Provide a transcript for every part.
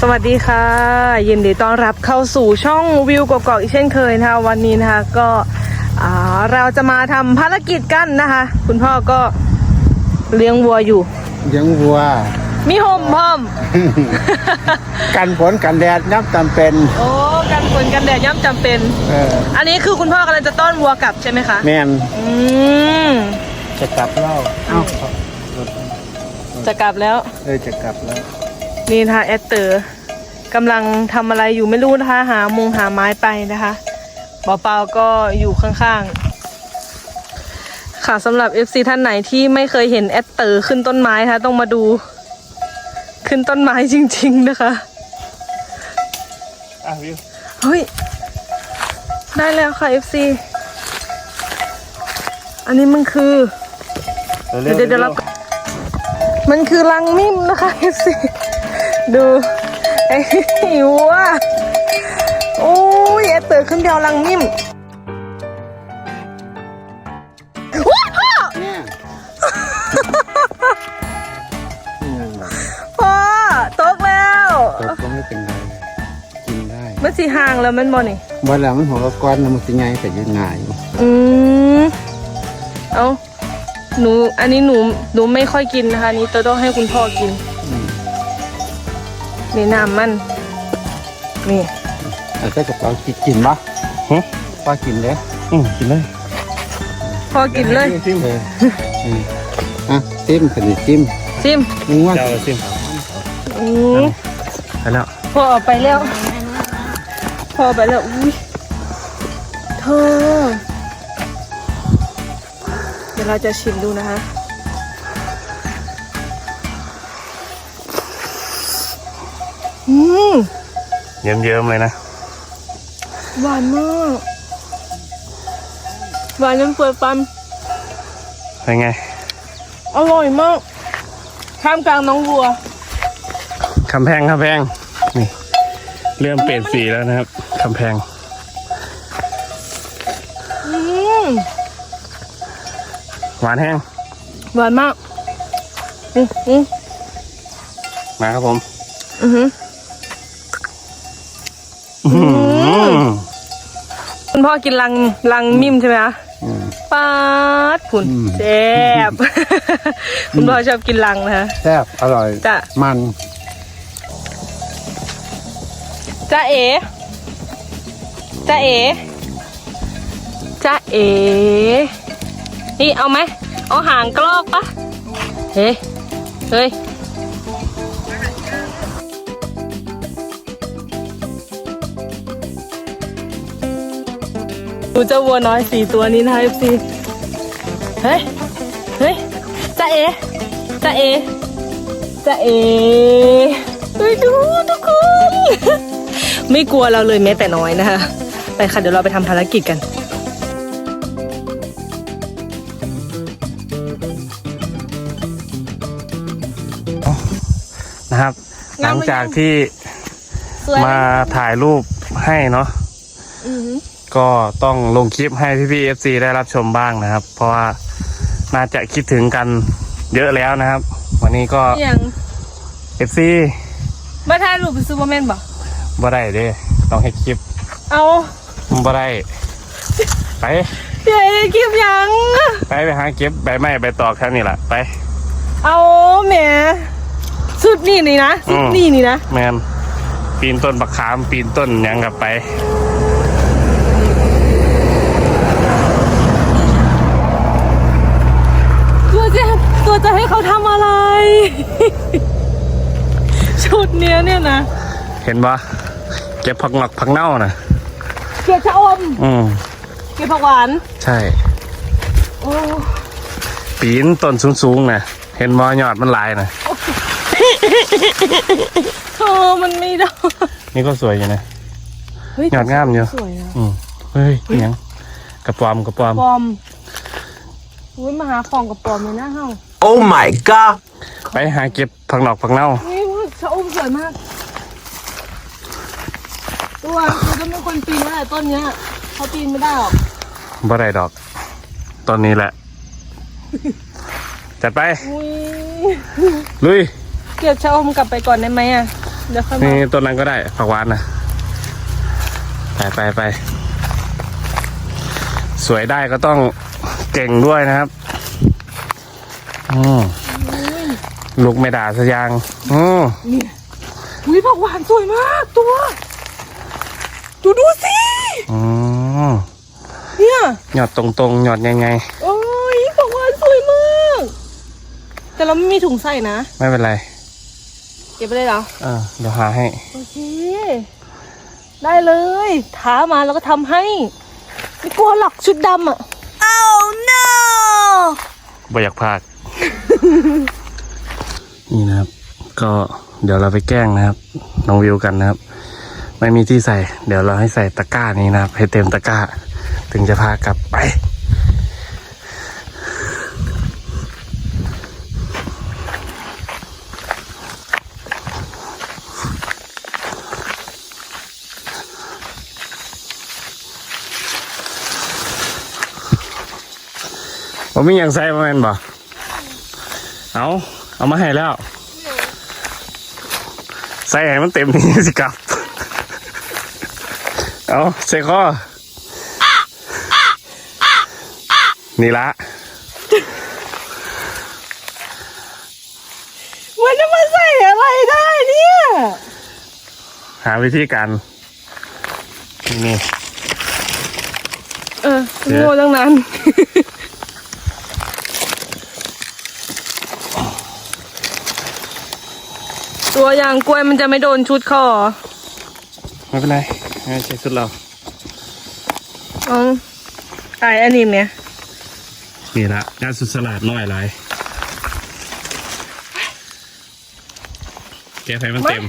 สวัสดีค่ะ ยินดีต้อนรับเข้าสู่ช่องวิวกอกๆอีกเช่นเคยนะคะวันนี้นะคะก็อ่าเราจะมาทำภารกิจกันนะคะ คุณพ่อก็เลี้ยงวัวอยู่ เลี้ยังวัว มีโฮมพร้อม กันฝนกันแดดยับจำเป็น โอ้กันฝนกันแดดย่ำจำเป็นเอออันนี้คือคุณพ่อกำลังจะต้อนวัวกลับใช่ไหมคะแม่นอืมจะกลับแล้วเอ้าจะกลับแล้ว เออจะกลับแล้ว นี่นะคะแอดเตอร์กำลังทำอะไรอยู่ไม่รู้นะคะหามงหาไม้ไปนะคะเปาเปาก็อยู่ข้างๆ ค่ะสำหรับ FC ท่านไหนที่ไม่เคยเห็นแอดเตอร์ขึ้นต้นไม้นะคะต้องมาดู ขึ้นต้นไม้จริง ๆนะคะอะวิวเฮ้ย ได้แล้วค่ะ FC อันนี้มันคือ เดี๋ยวเดี๋ยวเดี๋ยวเรามันคือลังมิ่มนะคะ FC ดูไอ้หิวอะโอ้ยแอดเตอร์ขึ้นเดียวลังมิ่มว้ายพ่อเนี่ยนี่ไงล่ะพ่อตกแล้วตกก็ไม่เป็นไรกินได้มันสีห่างแล้วมันบ่นี่เมื่อแล้วมันหัวกระก้อนแล้วมันจะไงแต่ยังไงอืมเอาหนูอันนี้หนูหนูไม่ค่อยกินนะคะอันนี้ตัวต้องให้คุณพ่อกินอืม นี่น้ำมัน นี่แล้วก็จะเอากินกินปะฮะป้ากินเลยอืมกินเลยพ่อกินเลยจิ้มเลยอืมอะจิ้มขนาดจิ้มซิมมึงว่าเจ้าสิอืมไปแล้วพ่อออกไปแล้วพ่อไปแล้วอุ้ยเธอเดี๋ยวเราจะชิมดูนะคะ อืมเยิ้มๆเลยนะ หวานมาก หวานจนเปื่อยปันเป็นไง อร่อยมากท่ามกลางน้องวัวคำแพงคำแพง นี่ เริ่มเปลี่ยนสีแล้วนะครับคำแพง อืมหวานแห้ง หวานมาก อืมอืมมาครับผม อือหืออื้อ คุณพ่อกินลังลังมิมใช่ไหมคะอืมปาดผุนอืมแซ่บคุณพ่อชอบกินลังนะคะแซ่บอร่อยจ้ะมันจ้าเอ๋จ้าเอ๋จ้าเอ๋นี่เอาไหมเอาหางกลอกปะเฮ้ยเฮ้ย ดูเจ้าวัวน้อยสี่ตัวนี้นะคะ FC เฮ้ย เฮ้ยจ้าเอ๋จ้าเอ๋จ้าเอ๋เฮ้ยดูทุกคน ไม่กลัวเราเลยแม้แต่น้อยนะคะ ไปค่ะ เดี๋ยวเราไปทำภารกิจกันนะครับงามหไหมลังจากที่สวยมาถ่ายรูปให้เนาะอือหือ ก็ต้องลงคลิปให้พี่ๆเอฟซีได้รับชมบ้างนะครับ เพราะว่าน่าจะคิดถึงกันเยอะแล้วนะครับ วันนี้ก็อหย่างเอฟซีมาถ่ายรูปเป็นซูเปอร์แมนบ่บ่ได้เด้ต้องให้คลิป เอาบ่ได้ไปเฮ้ยคลิปหยัง ไปไปหาเก็บใบไม้ใบตอกแค่นี้แหละไป เอาแหมสุดนี่นี่นะสุดนี่นี่นะแมนปีนต้นบักขามปีนต้นหยังกลับไป ตัวจะตัวจะให้เขาทำอะไร ชุดเนี้ยเนี่ยนะ เห็นปะเก็บผักหนักผักเน่านะเกลียดชะอม อืมเกลียดผักหวาน ใช่ โอ้ปีนต้นสูงๆนะเห็นมอยอดมันหลายนะเธอมันไม่ได้ นี่ก็สวยอยู่นะเฮ้ยยอดงามอยู่สวยนะอืมเฮ้ยอิหยังกระปอมกระปอมปลอมอุ้ยมาหาของกับปลอมเลยนะเฮา Oh my god! ไปหาเก็บผักหนอกผักเน่า นี่ชะอม สวยมาก ตัวตัวจะเป็นคนปีนไม่ได้ต้นเนี้ยเขาปีนไม่ได้หรอกบ่ได้ดอก ตอนนี้แหละ จัดไป อุ้ยลุย เก็บชะอมกลับไปก่อนได้ไหมอะ เดี๋ยวค่อยนี่มาต้นนั้นก็ได้ผักหวานนะไปไปไป สวยได้ก็ต้องเก่งด้วยนะครับอืมลูกไม่ด่าสกอยางอืมเนี่ย อุ้ยผักหวานสวยมากตัว ดูดูสิอืมเนี่ยหยอดตรงๆหยอดยังไง โอ้ยผักหวานสวยมาก แต่เราไม่มีถุงใส่นะ ไม่เป็นไร เก็บไปเลยเหรอเออเดี๋ยวหาให้ โอเค ได้เลยท้ามาแล้วก็ทำให้ ไม่กลัวหรอกชุดดำอะ oh no บ่อยากพากนี่นะครับ ก็ เดี๋ยวเราไปแกล้งนะครับน้องวิวกันนะครับ ไม่มีที่ใส่ เดี๋ยวเราให้ใส่ตะกร้านี้นะครับ ให้เต็มตะกร้า ถึงจะพากลับไป ผมมีอย่างใส่มาแมนบ่เอาเอามาให้แล้ว ใส่ให้มันเต็มนี่สิกลับ เอาใส่ข้อ นี่ละมันจะมาใส่อะไรได้เนี่ย หาวิธีการนี่ เออโง่ตั้งนั้น ตัวอย่างกล้วยมันจะไม่โดนชุดคอไม่เป็นไรไม่ใช่สุดเราอ๋อตายอันนี้เนี่ยนี่ละงานสุดสลัดน้อยหลายแกะไฟมันเต็ม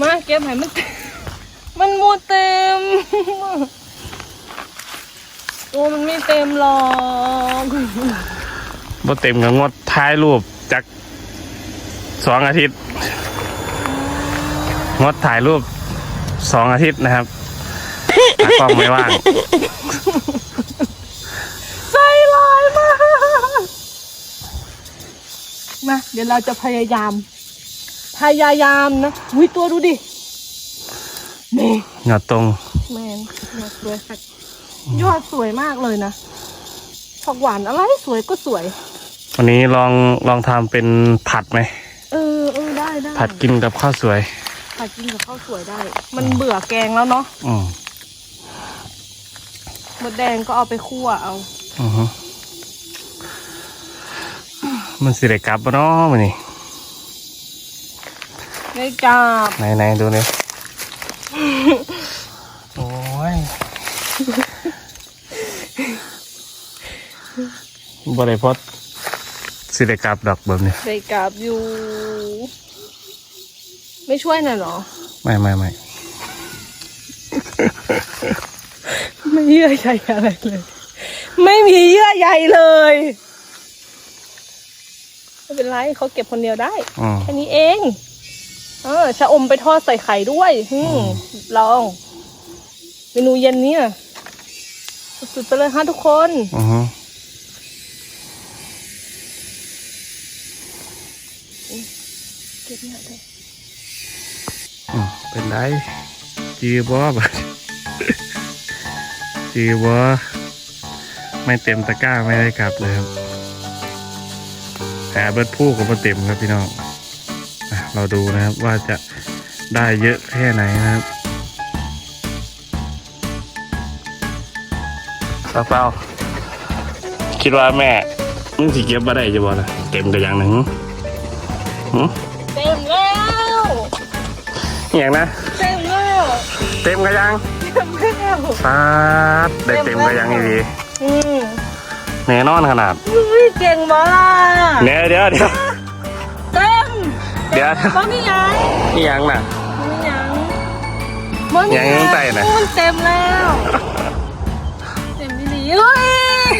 มาเก็บให้มัน มันมูเต็มโอ้มันไม่เต็มหรอกบ่เต็มกับงดท้ายรูปจากสองอาทิตย์ งดถ่ายรูปสองอาทิตย์นะครับตากล้องไม่ว่าง ใจร้ายมากมาเดี๋ยวเราจะพยายาม พยายามนะวิตัวดูดินี่หยอดตรงแมนยอดสวยค่ะยอดสวยมากเลยนะผักหวานอะไรสวยก็สวย วันนี้ลองลองทำเป็นผัดไหมเออเออได้ได้ผัดกินกับข้าวสวย ผัดกินกับข้าวสวยได้ มันเบื่อแกงแล้วเนาะอืมมดแดงก็เอาไปคั่วเอาอือฮึมันสิได้กลับปะเนาะมันนี่ไม่จับไหนไหนดูนี่โอ้ยบ่ได้พดสิได้กลับดอกแบบนี้ได้กลับอยู่ ไม่ช่วยหน่อยเหรอ ไม่ไม่ไม่ไม่เยื่อใยอะไรเลย ไม่มีเยื่อใยเลยไม่เป็นไรเขาเก็บคนเดียวได้อืม แค่นี้เอง เออชะอมไปทอดใส่ไข่ด้วยอืมลองเมนูเย็นเนี้ยสุดๆไปเลยฮะทุกคน อือฮึ เก็บเนี่ยเลย อืมเป็น ไรจีบอบัดจีบอไม่เต็มตะกร้าไม่ได้กลับเลยครับแต่เบิดผู้ก็มาเต็มครับพี่น้องอะเราดูนะครับว่าจะได้เยอะแค่ไหนนะครับเปล่าๆคิดว่าแม่มึงสิเก็บมาได้จะบ่นะเต็มกันอย่างหนึ่งหึเต็ม แล้วอหย่างนะ เต็มแล้วเต็มกันยังเต็มแล้วฟาดได้เต็มกันยังอีดีอืมแน่นอนขนาดอุ้ยเก่งมาล่ะเดี๋ยวเดี๋ยวเดี๋ยวเต็มเดี๋ยวมันมียังนี่ยังน่ะมียังมันมียังยังใส่น่ะมันเต็มแล้วเต็มดีดีเฮ้ย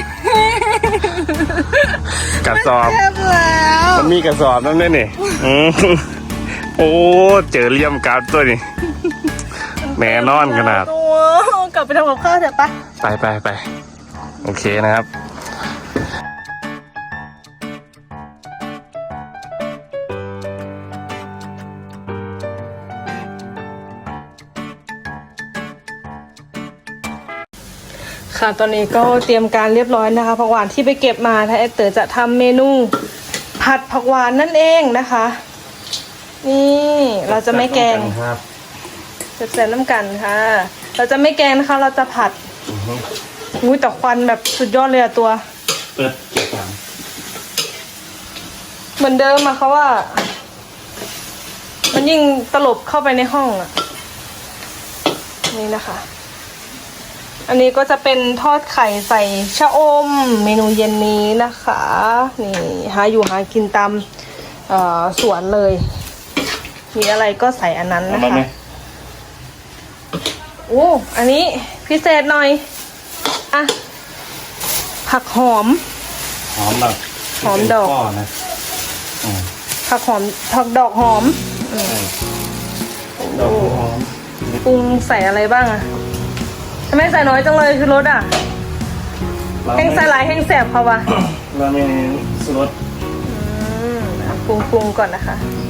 กระสอบเต็มแล้วมันมีกระสอบนั่นด้วยนี่อืม โอ้ เจอเลี่ยมการ์ดตัวนี้แม่นอนขนาดกลับไปทำกับข้าวเถอะปะไปไปไปโอเคนะครับค่ะตอนนี้ก็เตรียมการเรียบร้อยนะคะผักหวานที่ไปเก็บมาถ้าเอเต๋อจะทำเมนูผัดผักหวานนั่นเองนะคะ นี่เราจะไม่แกงครับเสร็จๆน้ำกันค่ะ เราจะไม่แกงนะคะ เราจะผัดอุ้ยแต่ควันแบบสุดยอดเลยอะตัว เปิดเก็บถังเหมือนเดิมอะเขาว่า มันยิ่งตลบเข้าไปในห้องอะนี่นะคะ อันนี้ก็จะเป็นทอดไข่ใส่ชะอม เมนูเย็นนี้นะคะ นี่หาอยู่หากินตามเอ่อสวนเลย มีอะไรก็ใส่อันนั้นเอานะมาไหมคะโอ้อันนี้พิเศษหน่อย อะ ผักหอม หอมแบบหอมดอก เป็นข้นะอืมผักหอมผักดอกหอมใช่ดอกหอมปรุงใส่อะไรบ้างอะทำไมใส่น้อยจังเลยคือรสอะแห้งใส่หลายแห้งแสบเขาวะเรามีสรสอืมอะปรุงปรุงก่อนนะคะอ